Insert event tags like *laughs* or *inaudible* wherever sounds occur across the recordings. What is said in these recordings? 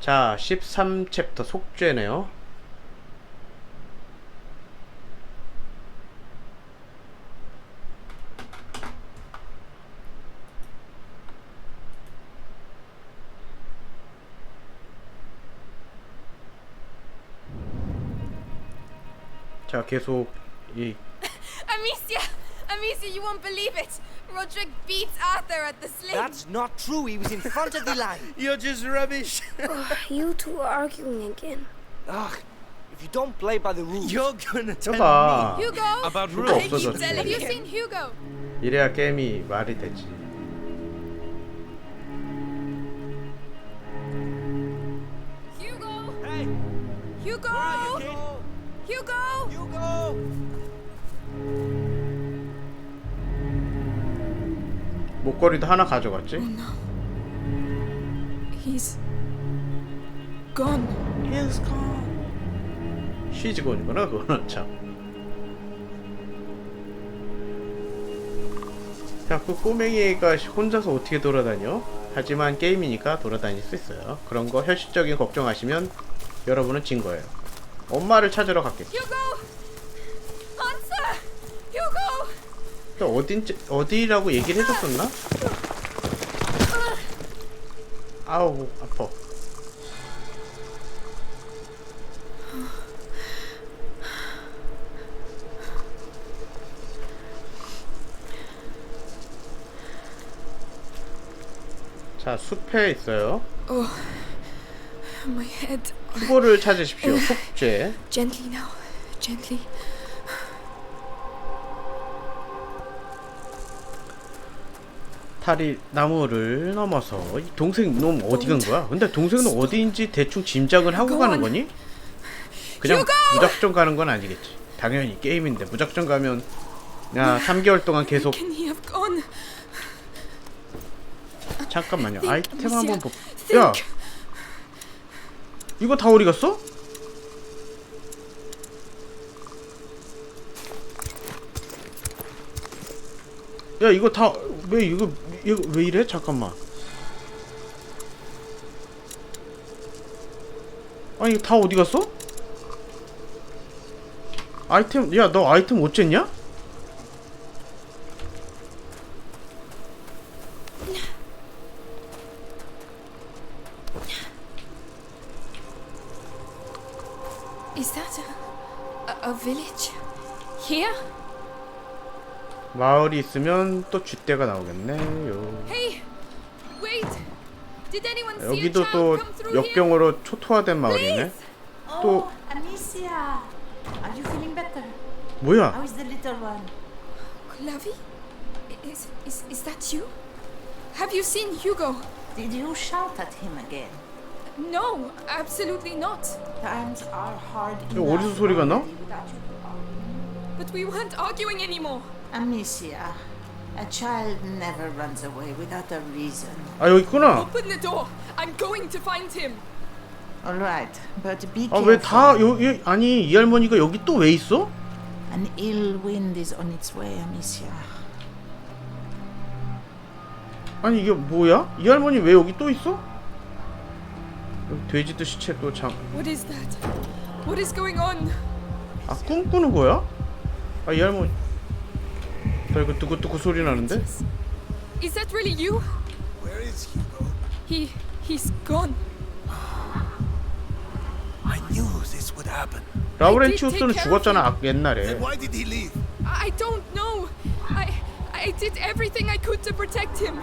자, 13챕터 속죄네요. 자, 계속 이 Amicia! Amicia, you won't believe it! Roderick beats Arthur at the sling! That's not true. He was in front of the line. *laughs* You're just rubbish. You two are arguing again. Ugh. If you don't play by the rules, You're gonna tell 해봐. me Hugo! about Hugo rules. 없어졌지. Have you seen Hugo? 이래야 게임이 말이 되지. Hugo! hey, Hugo! where are you, kid? Hugo! Hugo! 목걸이도 하나 가져갔지? He's gone. Yes, come. 쉬지곤이구나 그거는 참. 자, 그 꼬맹이가 혼자서 어떻게 돌아다녀? 하지만 게임이니까 돌아다닐 수 있어요. 그런 거 현실적인 걱정하시면 여러분은 진 거예요. 엄마를 찾으러 갔겠지. Hugo! Answer! Hugo! 또 어딘지 어디라고 얘기를 해줬었나? 아우 아파. 자 숲에 있어요. My head. 수고를 찾으십시오. 숙제. Gently now. Gently. 다리 나무를 넘어서 이 동생 놈 어디 간 거야? 근데 동생은 어디인지 대충 짐작을 하고 가는 거니? 그냥! 무작정 가는 건 아니겠지. 당연히 게임인데 무작정 가면 야 3개월 동안 계속? 잠깐만요. 아이템 한번 보. 야. 이거 다 어디 갔어? 야 이거 다 왜 이거 이거 왜 이래? 잠깐만. 아니 다 어디 갔어? 아이템 야 너 아이템 어쨌냐? 마을이 있으면 또 쥐떼가 나오겠네요. Hey! Wait! Did anyone see a 여기도 또? 역경으로 초토화된 마을이네. 또 Oh, Amicia, are you feeling better? How 뭐야? is the little one? Clavi? Is, is, is that you? Have you seen Hugo? Did you shout at him again? No, absolutely not. Times are hard 이거 어디서 소리가 나? already without you. But we weren't arguing anymore. Amicia, a child never runs away without a reason. 아 여기 있구나. Open the door. I'm going to find him. All right, but be 아왜 careful. 다 여기 아니 이 할머니가 여기 또 왜 있어? An ill wind is on its way, Amicia. 아니 이게 뭐야? 이 할머니 왜 여기 또 있어? 여기 돼지도 시체 또 장. What is that? What is going on? 아 꿈꾸는 거야? 아 이 할머니. 나 이거 두구두구 소리 나는데? Is that really you? Where is Hugo? He he's gone. I knew this would happen. 라우렌티우스는 죽었잖아 아, 옛날에. Then why did he leave? I don't know. I I did everything I could to protect him.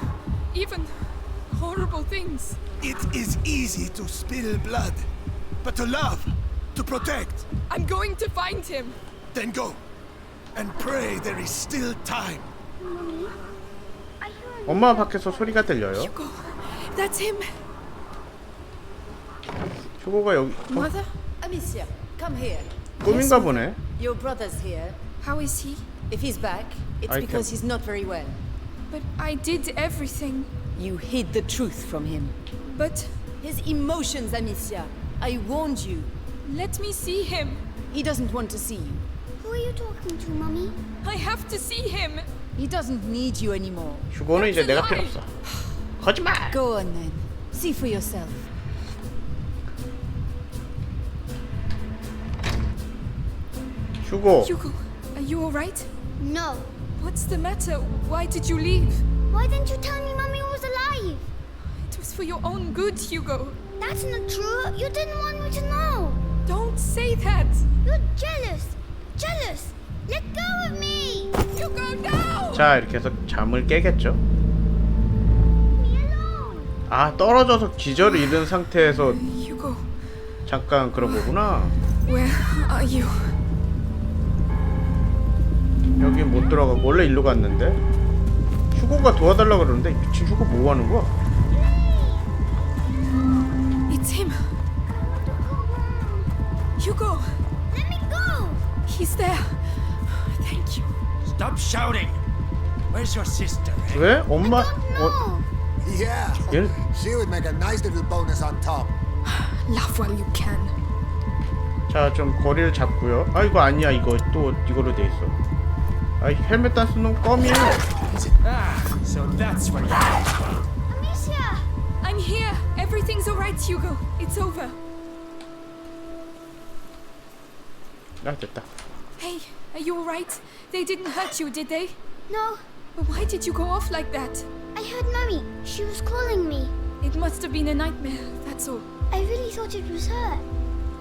Even horrible things. It is easy to spill blood, but to love, to protect, I'm going to find him. then go and pray there is still time. 엄마 밖에서 소리가 들려요. Hugo, that's him. 휴고가 여기 어, Mother, Amicia, come here. 꿈인가 보네. Your brother's here. how is he? If he's back, it's I because can- he's not very well. But I did everything. You hid the truth from him. But His emotions, Amicia. I warned you. let me see him. He doesn't want to see you. Who are you talking to, Mummy? I have to see him. He doesn't need you anymore. 휴고는 이제 내가 필요 없어. 거짓말. Go on then. See for yourself. 휴고. Hugo, are you alright? No. What's the matter? Why did you leave? Why didn't you tell me Mummy was alive? It was for your own good, Hugo. That's not true. You didn't want me to know. Don't say that. You're jealous. Jealous. Let go of me. Hugo, no! 자 이렇게 해서 잠을 깨겠죠. Me alone. 아 떨어져서 기절을 잃은 상태에서 Hugo, 잠깐 그런 거구나. where are you? 여기 못 들어가고 원래 일로 갔는데 휴고가 도와달라 그러는데 이 미친 휴고 뭐 하는 거야? It's him. Hugo, go. He's there. Thank you. Stop shouting! Where's your sister? eh? 왜? 엄마? Don't 어. Yeah. 얘? She would make a nice little bonus on top. Laugh while you can. 자, 좀 거리를 잡고요. 아, 이거 아니야. 이거 또 이걸로 돼 있어. 아, 헬멧 단 쓰는 껌이에요. Ah, so that's are. Amicia. I'm here. Everything's alright, Hugo. It's over. 아, 됐다. Hey, are you alright? They didn't hurt you, did they? No. But why did you go off like that? I heard Mummy. She was calling me. It must have been a nightmare, that's all. I really thought it was her.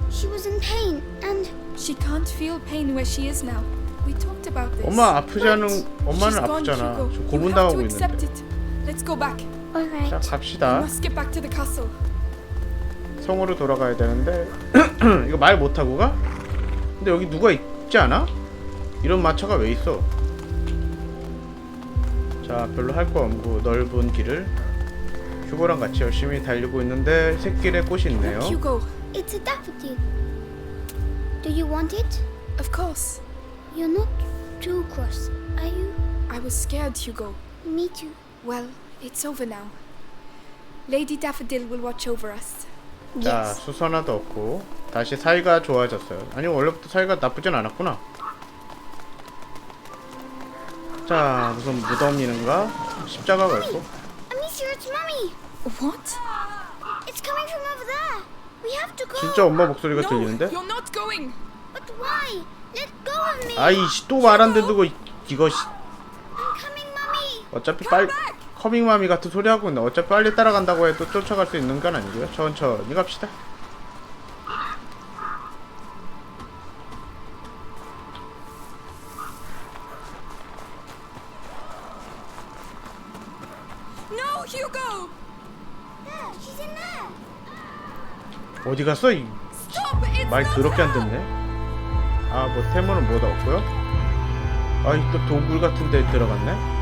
She was in pain and She can't feel pain where she is now. We talked about this. 엄마 아프지 않은 엄마는 She's gone, 아프잖아. Hugo. 저 You 고문 have 당하고 to accept 있는데. it. Let's go back. all right. 자, We 갑시다. must get back to the castle. 성으로 돌아가야 되는데 *clears throat* 이거 말 못하고 가? 근데 여기 누가 있 지 않아? 이런 마차가 왜 있어? 자 별로 할 거 없고 넓은 길을 휴고랑 같이 열심히 달리고 있는데 새길에 꽃이 있네요 Hugo, It's a daffodil. Do you want it? of course. You're not too cross, are you? I was scared, Hugo. Me too. Well, it's over now. Lady Daffodil will watch over us. 자 Yes. 수선 하나도 없고 다시 사이가 좋아졌어요 아니 원래부터 사이가 나쁘진 않았구나 자 무슨 무덤이는가? 십자가가 go. 진짜 엄마 목소리가 들리는데? 아이씨 또 말 안 듣고 이- 이거 씨. 어차피 빨리 커밍마미 같은 소리 하고 있네. 어차피 빨리 따라간다고 해도 쫓아갈 수 있는 건 아니고요. 천천히 갑시다. Hugo! There, she's in there. 어디 갔어? 이 Stop! It's 말 not 더럽게 안 her! 듣네. 아, 뭐 태모는 뭐도 없고요. 아 이 또 도굴 같은 데 들어갔네.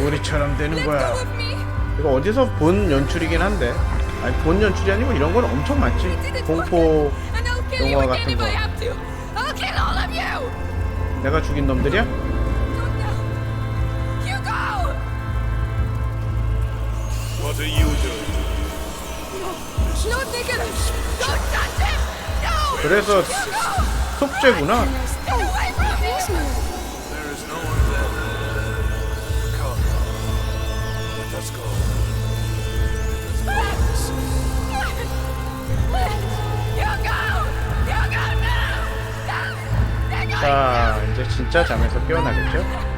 우리처럼 되는 거야. 이거 어디서 본 연출이긴 한데. 아니 본 연출이 아니고 이런 건 엄청 많지. 공포 영화 같은 거. 내가 죽인 놈들이야? What are you doing? 그래서! 속죄구나. 자 이제 진짜 잠에서 깨어나겠죠?